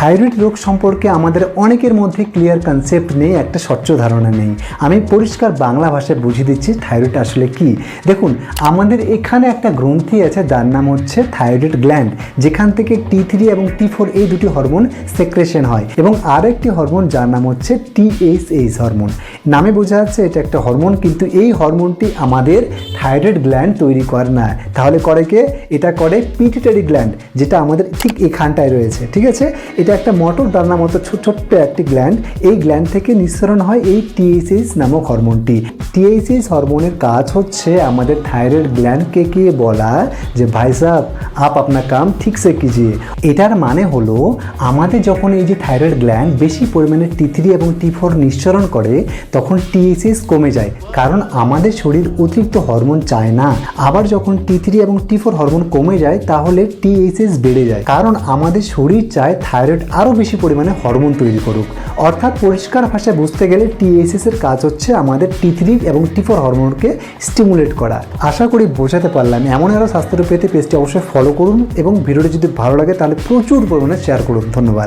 Thyroid রোগ সম্পর্কে আমাদের অনেকের মধ্যে ক্লিয়ার কনসেপ্ট নেই, একটা স্বচ্ছ ধারণা নেই। আমি পরিষ্কার বাংলা ভাষায় বুঝিয়ে দিচ্ছি থাইরয়েড আসলে কি। দেখুন, আমাদের এখানে একটা গ্রন্থি আছে, যার নাম হচ্ছে থাইরয়েড গ্ল্যান্ড যেখান থেকে টি থ্রি এবং টি ফোর এই দুটি হরমোন সেক্রেশন হয় এবং আর একটি হরমোন যার নাম হচ্ছে টিএইচএইচ হরমোন নামে বোঝা যাচ্ছে এটা একটা হরমোন কিন্তু এই হরমোনটি আমাদের থাইরয়েড গ্ল্যান্ড তৈরি করে না। তাহলে করে কে? এটা করে পিটিটারি গ্ল্যান্ড যেটা আমাদের ঠিক এখানটায় রয়েছে, ঠিক আছে? এটা একটা মটর দানা মতো ছোট, ছোট্ট একটি গ্ল্যান্ড এই গ্ল্যান্ড থেকে নিঃসরণ হয় এই টিএইচএইচ নামক হরমোনটি। টিএইচএইচ হরমোনের কাজ হচ্ছে আমাদের থাইরয়েড গ্ল্যান্ডকে কে বলা? যে, ভাই সাহেব, আপ আপনার কাম, ঠিক সে কিজিয়ে। এটার মানে হলো, আমাদের যখন এই যে থাইরয়েড গ্ল্যান্ড বেশি পরিমাণে টি থ্রি এবং টি ফোর নিঃসরণ করে, তখন টিএসএস কমে যায়। কারণ আমাদের শরীর অতিরিক্ত হরমোন চায় না। আবার যখন টি থ্রি এবং টি ফোর হরমোন কমে যায়, তাহলে টিএসএস বেড়ে যায়। কারণ আমাদের শরীর চায় থাইরয়েড আরও বেশি পরিমাণে হরমোন তৈরি করুক। অর্থাৎ পরিষ্কার ভাষায় বুঝতে গেলে টিএসএসের কাজ হচ্ছে আমাদের টি থ্রি এবং টি ফোর হরমোনকে স্টিমুলেট করা। আশা করি বোঝাতে পারলাম। এমন আরও স্বাস্থ্যের পেতে পেজটি অবশ্যই ফলো করুন এবং ভিডিওটি যদি ভালো লাগে তাহলে প্রচুর পরিমাণে শেয়ার করুন। ধন্যবাদ।